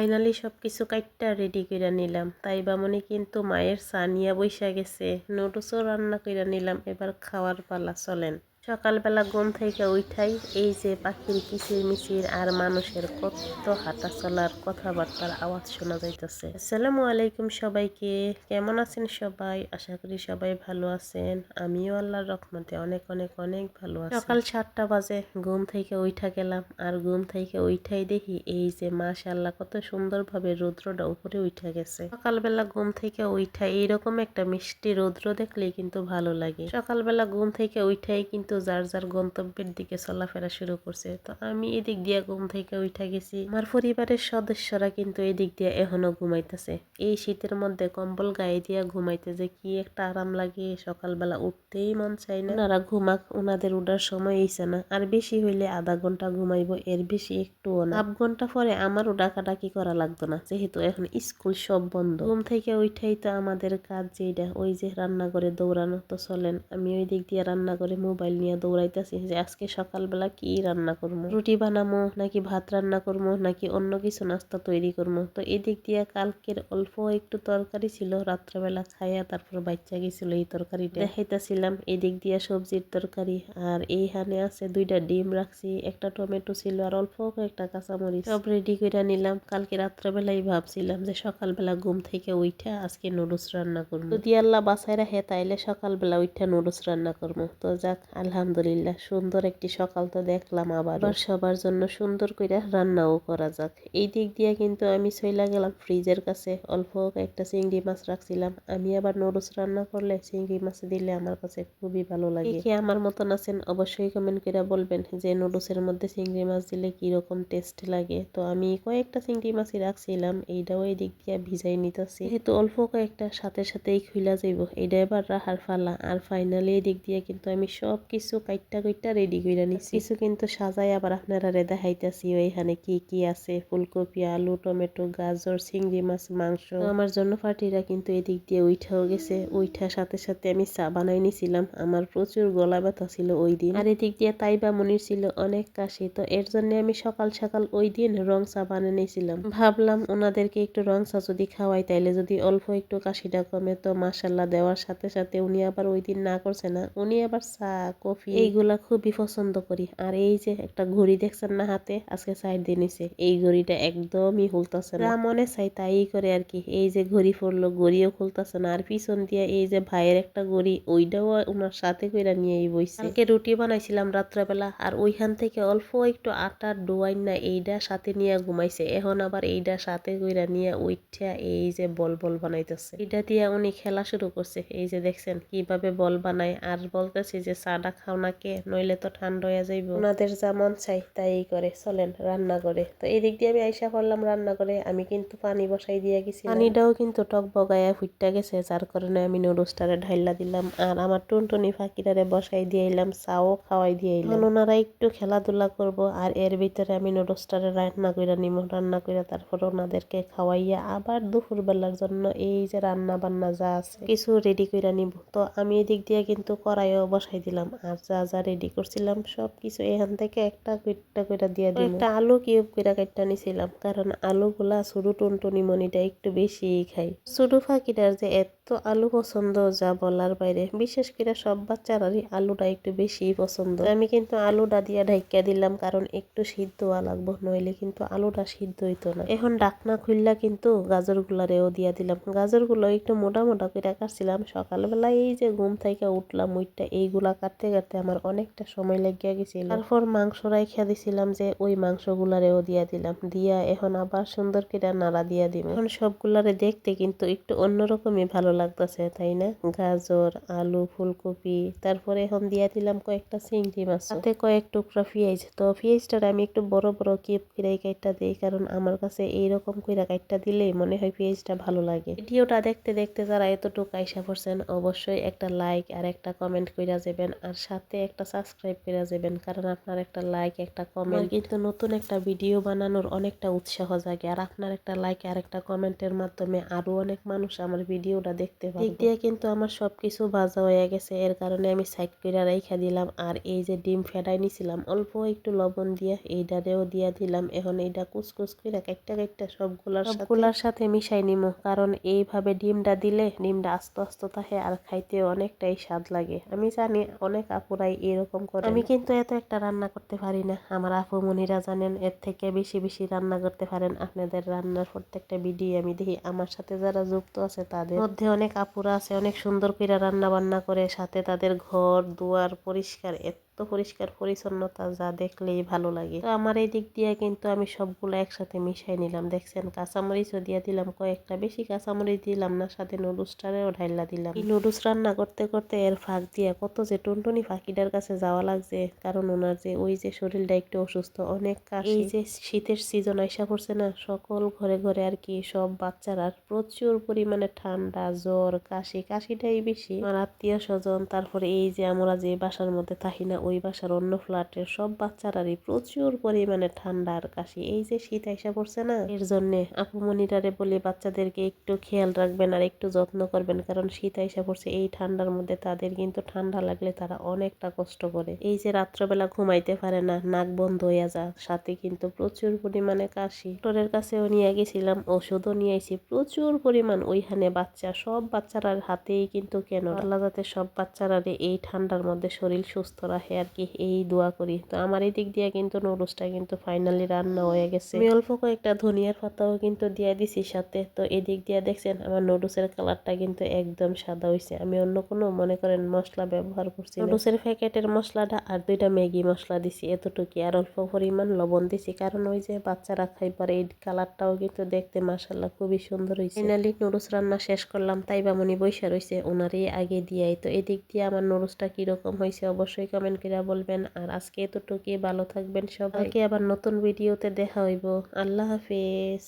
Finally সব কিছু কাইটটা ready করে নিলাম। তাই বামনি কিন্তু মায়ের সানিয়া বৈশা গেছে। নুডলসও রান্না করে নিলাম। এবার খাওয়ার পালা, চলেন। সকালবেলা ঘুম থেকে উঠাই, এই যে পাখির কিচির মিচির আর মানুষের কত হাঁটা চলার কথাবার্তার আওয়াজ শোনা যাইতেছে। আসসালামু আলাইকুম সবাইকে, কেমন আছেন সবাই? আশা করি সবাই ভালো আছেন। আমিও আল্লাহর রহমতে অনেক অনেক অনেক ভালো আছি। সকাল সাতটা বাজে, ঘুম থেকে উঠা গেলাম। আর ঘুম থেকে উঠাই দেখি এই যে মাশাল্লাহ কত সুন্দরভাবে রৌদ্রটা উপরে উঠা গেছে। সকালবেলা ঘুম থেকে উঠা এইরকম একটা মিষ্টি রৌদ্র দেখলেই কিন্তু ভালো লাগে। সকালবেলা ঘুম থেকে উঠাই কিন্তু যার যার গন্তব্যের দিকে চলাফেরা শুরু করছে। তো আমি এদিক দিয়ে ঘুম থেকে উঠা গেছি। আমার পরিবারের সদস্যরা কিন্তু এদিক দিয়ে এখনও ঘুমাইতেছে। এই শীতের মধ্যে কম্বল গায়ে দিয়া ঘুমাইতে যে কি একটা আরাম লাগে, সকালবেলা উঠতেই মন চাই না। ওনারা ঘুমাক, ওনাদের উঠার সময় এইছে না। আর বেশি হইলে আধা ঘণ্টা ঘুমাইবো, এর বেশি একটুও না। আধ ঘণ্টা পরে আমারও ডাকাডাকি করা লাগতো না, যেহেতু এখন স্কুল সব বন্ধ। ঘুম থেকে উঠাই তো আমাদের কাজ যেটা ওই যে রান্না করে দৌড়ানো তো চলেন আমি ওই দিক দিয়ে রান্না করে মোবাইল নিয়ে দৌড়াইতেছি যে আজকে সকালবেলা কি রান্না করব রুটি বানামো নাকি ভাত রান্না করব নাকি অন্য কিছু নাস্তা তৈরি করব তো এদিক দিয়ে কালকের অল্প একটু তরকারি ছিল, রাত্রেবেলা খাইয়া তারপর বাচ্চা গেছিল এই তরকারিটা। দেখাইতেছিলাম এদিক দিয়ে সবজির তরকারি, আর এইখানে আছে দুইটা ডিম রাখছি, একটা টমেটো ছিল আর অল্প একটা কাঁচামরিচ। সব রেডি করে নিলাম, কালকে রাত্রেবেলাই ভাবছিলাম যে সকালবেলা ঘুম থেকে উঠা আজকে নুডলস রান্না করব যদি আল্লাহ বাসায় রাখে তাইলে সকালবেলা উঠা নুডলস রান্না করব তো যাক আলহামদুলিল্লাহ, সুন্দর একটি সকাল তো দেখলাম আবার সবার জন্য সুন্দর করে রান্নাও করা যাক। এই দিক দিয়ে কিন্তু আমি চইলা গেলাম ফ্রিজের কাছে। অল্প একটা চিংড়ি মাছ রাখছিলাম। আমি আবার নুডলস রান্না করলে চিংড়ি মাছ দিলে আমার কাছে খুবই ভালো লাগে। কে আমার মতন আছেন অবশ্যই কমেন্ট করে বলবেন যে নুডলসের মধ্যে চিংড়ি মাছ দিলে কীরকম টেস্ট লাগে। তো আমি কয়েকটা চিংড়ি মাছই রাখছিলাম। এইটাও এই দিক দিয়ে ভিজাই নিতেছি। যেহেতু অল্প কয়েকটা সাথে সাথেই খুইলা যাইব। এটা এবার রাহার ফালা। আর ফাইনালি এই দিক দিয়ে কিন্তু আমি সব কিছু কাইটটা কইটা রেডি করে নিছি। কিছু কিন্তু সাজাই আবার আপনারা রে দেখাইতেছি ওইখানে কি কি আছে? ফুলকপি আলু টমেটো গাজর চিংড়ি মাছ মাংস। আমার জন্য পার্টিরা কিন্তু এদিক দিয়ে উঠাও গেছে। উঠা সাথে সাথে আমি চা বানাই নিছিলাম। আমার প্রচুর গলা ব্যথা ছিল ওই দিন। আর এদিক দিয়ে তাইবা মনির ছিল অনেক কাশি তো এর জন্য আমি সকাল সকাল ওই দিন রং চা বানিয়ে নিয়েছিলাম ভাবলাম ওনাদেরকে একটু রং চা যদি খাওয়াই তাইলে যদি অল্প একটু কাশিটা কমে তো মাসাল্লাহ দেওয়ার সাথে সাথে উনি আবার ওই দিন না করছে না। উনি আবার চা কফি। এইগুলা খুবই পছন্দ করি। আর এই যে একটা ঘড়ি দেখছেন না হাতে? আজকে সাইড দিয়ে নিছে। এই ঘড়িটা একদমই খুলতেছে না। মনে চাই তাই করে আর কি। এই যে ঘড়ি পড়ল ঘড়িও খুলতেছে না। আর পিছন দিয়ে এই যে ভাইয়ের একটা ঘড়ি ওইটাও ওনার সাথে কইরা নিয়েই বইছে কালকে রুটি বানাইছিলাম রাত্রেবেলা। আর ওইখান থেকে অল্প একটু আটার ডোয়াইন না এইটা সাথে নিয়ে ঘুমাইছে। এখন আবার এইটা সাথে কইরা নিয়ে উঠা এই যে বল বল বানাইতেছে। এটা দিয়ে উনি খেলা শুরু করছে। এই যে দেখছেন কীভাবে বল বানায়। আর বলতেছে যে চাটা খাও না কে নইলে তো ঠান্ডা হয়ে যাইব। ওনাদের যা মন চাই তাই করে চলেন রান্না করে। তো এই দিক দিয়ে আমি আইসা করলাম রান্না করে আমি কিন্তু পানি বসাই দিয়ে গেছি পানিটাও কিন্তু টক বগায়া ফুটটা গেছে যার কারণে আমি নুডলসটারে ঢাইলা দিলাম আর আমার টুনটুনি ফাঁকিটারে বসাই দিয়ে এলাম চাও খাওয়াই দিয়ে এলাম ওনারা একটু খেলাধুলা করব আর এর ভিতরে আমি নুডলসটারে রান্না করে নিব রান্না করে তারপর ওনাদেরকে খাওয়াইয়া আবার দুপুর বেলার জন্য এই যে রান্না বান্না যা আছে কিছু রেডি করে নিব তো আমি এদিক দিয়ে কিন্তু কড়াইও বসাই দিলাম আর যা যা রেডি করছিলাম সব কিছু এখান থেকে একটা কুইটটা করে দিয়ে দিই একটা আলু কিউব করে কাটটা নিছিলাম কারণ আলুগুলা শুরু টুনটুনি মনিটা একটু বেশি খাই। শুরু ফাঁকিটার যে এত আলু পছন্দ, যা বলার বাইরে। বিশেষ করে সব বাচ্চারারই আলুটা একটু বেশি পছন্দ। আমি কিন্তু আলুটা দিয়ে ঢাইকা দিলাম, কারণ একটু সিদ্ধ লাগবো, নইলে কিন্তু আলুটা সিদ্ধ হইতো না। এখন ডাকনা খুললা কিন্তু গাজর গুলারেও দিয়া দিলাম। গাজরগুলো একটু মোটা মোটা করে কাটছিলাম। সকালবেলা এই যে ঘুম থেকে উঠলাম উইটটা এইগুলা কাটতে কাটতে আমার অনেকটা সময় লেগে গেছিল। তারপর মাংস রাইখা দিছিলাম যে ওই মাংসগুলারেও দিয়া দিলাম। দিয়া এখন আবার সুন্দর করে নাড়া দিয়া দিব এখন সবগুলারে দেখতে কিন্তু একটু অন্যরকমই ভালো লাগতেছে, তাই না? গাজর, আলু, ফুলকপি, তারপরে এখন দিয়া দিলাম কয়েকটা চিংড়ি মাছ। সাথে কয়েক টুকরা পেঁয়াজ তো পেঁয়াজটার আমি একটু বড় বড় কিপ কিরাই কাইটটা দিই, কারণ আমার কাছে এইরকম কইরা কাইটটা দিলেই মনে হয় পেঁয়াজটা ভালো লাগে। ভিডিওটা দেখতে দেখতে যারা এতটুকু আইসা পড়ছেন, অবশ্যই একটা লাইক আর একটা কমেন্ট কইরা যাবেন, আর সাথে একটা সাবস্ক্রাইব কইরা যাবেন, কারণ আপনার একটা লাইক, একটা কমেন্ট কিন্তু নতুন একটা ভিডিও বানানোর অনেকটা উৎসাহ জাগে, আর আপনার একটা লাইক আর একটা কমেন্টের মাধ্যমে আরও অনেক মানুষ আমার ভিডিওটা দেখ দেখতে পারব। দিক দিয়ে কিন্তু আমার সব কিছু ভাজা হয়ে গেছে। এর কারণে আমি সাইড করে রেখা দিলাম। আর এই যে ডিম ফেটাই নিছিলাম অল্প একটু লবণ দিয়ে এইটারেও দিয়া দিলাম। এখন এইটা কুচকুচ করে কাইটটা কাইটটা সবগুলার সবগুলার সাথে মিশাই নিমো কারণ এইভাবে ডিমটা দিলে ডিমটা আস্তে আস্তে থাকে আর খাইতে অনেকটাই স্বাদ লাগে। আমি জানি অনেক আপুরাই এরকম করে। আমি কিন্তু এত একটা রান্না করতে পারি না। আমার আপু মনিরা জানেন এর থেকে বেশি বেশি রান্না করতে পারেন। আপনাদের রান্নার প্রত্যেকটা ভিডিও আমি দেখি। আমার সাথে যারা যুক্ত আছে তাদের মধ্যে অনেক আপুরা আছে অনেক সুন্দর করে রান্না বান্না করে সাথে তাদের ঘর দুয়ার পরিষ্কার পরিষ্কার, পরিচ্ছন্নতা যা দেখলেই ভালো লাগে। তো আমার এই দিক দিয়ে কিন্তু আমি সবগুলো একসাথে মিশাই নিলাম। দেখছেন, কাঁচামরিচও দিয়ে দিলাম, কয়েকটা বেশি কাঁচামরিচ দিলাম না, সাথে নুডলসটারেও ঢাইলা দিলাম। এই নুডলস রান্না করতে করতে এর ফাঁক দিয়ে কত যে টুনটুনি পাখিটার কাছে যাওয়া লাগছে, কারণ ওনার যে ওই যে শরীরটা একটু অসুস্থ, অনেক কাশি। এই যে শীতের সিজন আইসা পড়ছে না, সকল ঘরে ঘরে আর কি সব বাচ্চারা প্রচুর পরিমাণে ঠান্ডা, জ্বর, কাশি, কাশিটাই বেশি। আমার আত্মীয় স্বজন, তারপরে এই যে আমরা যে বাসার মধ্যে থাকি না ওই বাসার অন্য ফ্ল্যাটের সব বাচ্চারারই প্রচুর পরিমাণে ঠান্ডা আর কাশি। এই যে শীত আইসা পড়ছে না, এর জন্য আপু মনিটারে বলি বাচ্চাদেরকে একটু খেয়াল রাখবেন আর একটু যত্ন করবেন, কারণ শীত আইসা পড়ছে, এই ঠান্ডার মধ্যে তাদের কিন্তু ঠান্ডা লাগলে তারা অনেকটা কষ্ট করে। এই যে রাত্রবেলা ঘুমাইতে পারে না, নাক বন্ধ হইয়া যা সাথে কিন্তু প্রচুর পরিমাণে কাশি। ডক্টরের কাছেও নিয়ে গেছিলাম, ওষুধও নিয়ে আইছি, প্রচুর পরিমাণ, ওইখানে বাচ্চা, সব বাচ্চারার হাতেই কিন্তু কেন? আল্লাহ যাতে সব বাচ্চারা এই ঠান্ডার মধ্যে শরীর সুস্থ রাখে। আর কি এই দোয়া করি। তো আমার এই দিক দিয়ে কিন্তু নুডলসটা কিন্তু ফাইনালি রান্না হয়ে গেছে। আমি অল্প কয়েকটা ধনিয়ার পাতাও কিন্তু দিয়ে দিছি সাথে। তো এই দিক দিয়ে দেখছেন আমার নুডলসের কালারটা কিন্তু একদম সাদা হয়েছে আমি অন্য কোনো মনে করেন মশলা ব্যবহার করছি নুডলসের প্যাকেটের মশলাটা আর দুইটা ম্যাগি মশলা দিছি এতটুকু। আর অল্প পরিমাণ লবণ দিছি। কারণ ওই যে বাচ্চারা খাই খাইবার এই কালারটাও কিন্তু দেখতে মাসাল্লাহ খুবই সুন্দর হয়েছে ফাইনালি নুডলস রান্না শেষ করলাম তাই বামনি বৈশা রয়েছে ওনারই আগে দিয়াই। তো এদিক দিয়ে আমার নুডলসটা কীরকম হয়েছে অবশ্যই কমেন্ট করে বলবেন, আর আজকে এতটুকুই, ভালো থাকবেন সবাইকে আবার নতুন ভিডিওতে দেখা হইব। আল্লাহ হাফিজ।